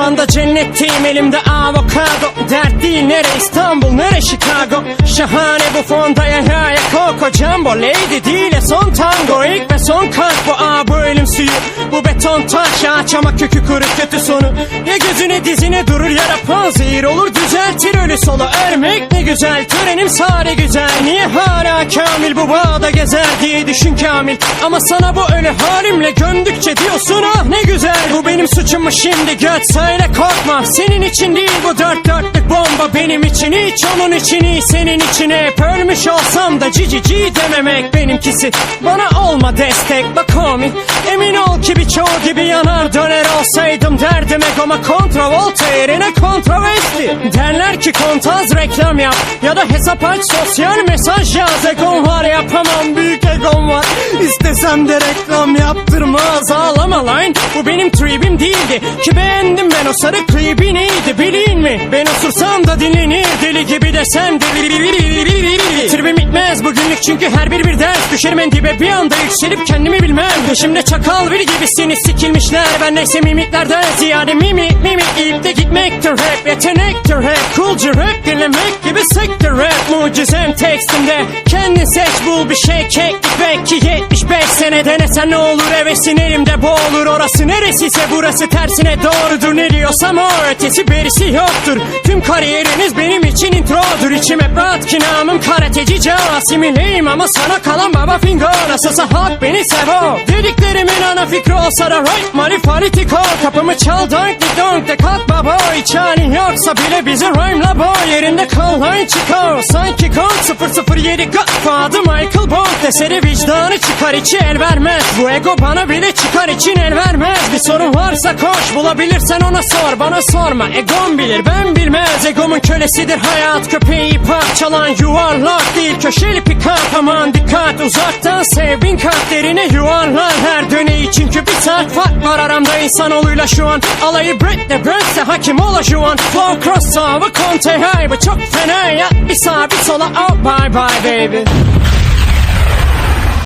anda cennetteyim elimde avokado. Dert değil nere? İstanbul nere? Chicago. Şahane bu fonda ya ya ya Coco Jumbo Lady değil son tango Bu beton taş ağaç ama kökü kuru kötü sonu. Ya gözüne dizine durur ya da panzehir olur düzeltir ölü solu. Örmek ne güzel törenim sare güzel. Niye hala kamil bu bağda gezer diye düşün kamil? Ama sana bu ölü halimle gömdükçe diyorsun ah ne güzel. Bu benim suçum mu şimdi göt söyle korkma. Senin için değil bu dört dörtlük benim için hiç onun için iyi senin için hep Ölmüş olsam da cici ci dememek benimkisi. Bana olma destek bak homie. Emin ol ki birçoğu gibi yanar döner olsaydım derdim egoma. Kontravolta yerine kontroversi Derler ki kontaz reklam yap ya da hesap aç sosyal mesaj yaz. Egom var yapamam büyük egom var. İstesem de reklam yaptırmaz. Ağlama lan Bu benim tribim değildi. Ki beğendim ben o sarı klibi neydi bilin mi? Ben osursam da dinlenir. Deli gibi desem deli Tribim bitmez bugünlük çünkü her bir bir ders Düşerim en dibe bir anda yükselip kendimi bilmem. Peşimde çakal biri gibisiniz sikilmişler. Ben neyse mimiklerden ziyade mimik mimik. İlk de gitmektir rap yetenektir rap. Coolcu rap dinlemek gibi sektir rap. Mucizem tekstimde. Kendin seç bul bir şey keklik Belki 75 sene denesen ne olur hevesin elimde boğulur Orası neresiyse burası tersine doğrudur. Ne diyorsam o ötesi berisi yoktur. Tüm kariyeriniz benim için introdur. İçim hep rahat ki namım karateci Casimileyim ama sana kalan baba fingo Nasılsa halk beni sevo. Dediklerimin ana fikri olsa da right Marifalitiko Kapımı çal donk di donk de kalk baba Hiç halin yoksa bile bizi rhyme'la boy. Yerinde kal line çıkar Sanki kong 007 Godfather Michael Bond Eseri vicdanı çıkar. İçi el vermez. Bu ego bana bile çıkar için el vermez. Bir sorun varsa koş bulabilirsen ona sor. Bana sorma egom bilir ben bilmez. Egomun kölesidir hayat köpeği parçalan yuvarlak değil. Köşeli pikap aman dikkat. Uzaktan sev bin kat derine yuvarlar her döneyi. Çünkü bir saat fark var aramda insanoğluyla şu an. Alayı Britney Brent'se hakim ola şu an. Flow cross sağ Conte high bu çok fena ya. Bir sağa bir sola oh bye bye baby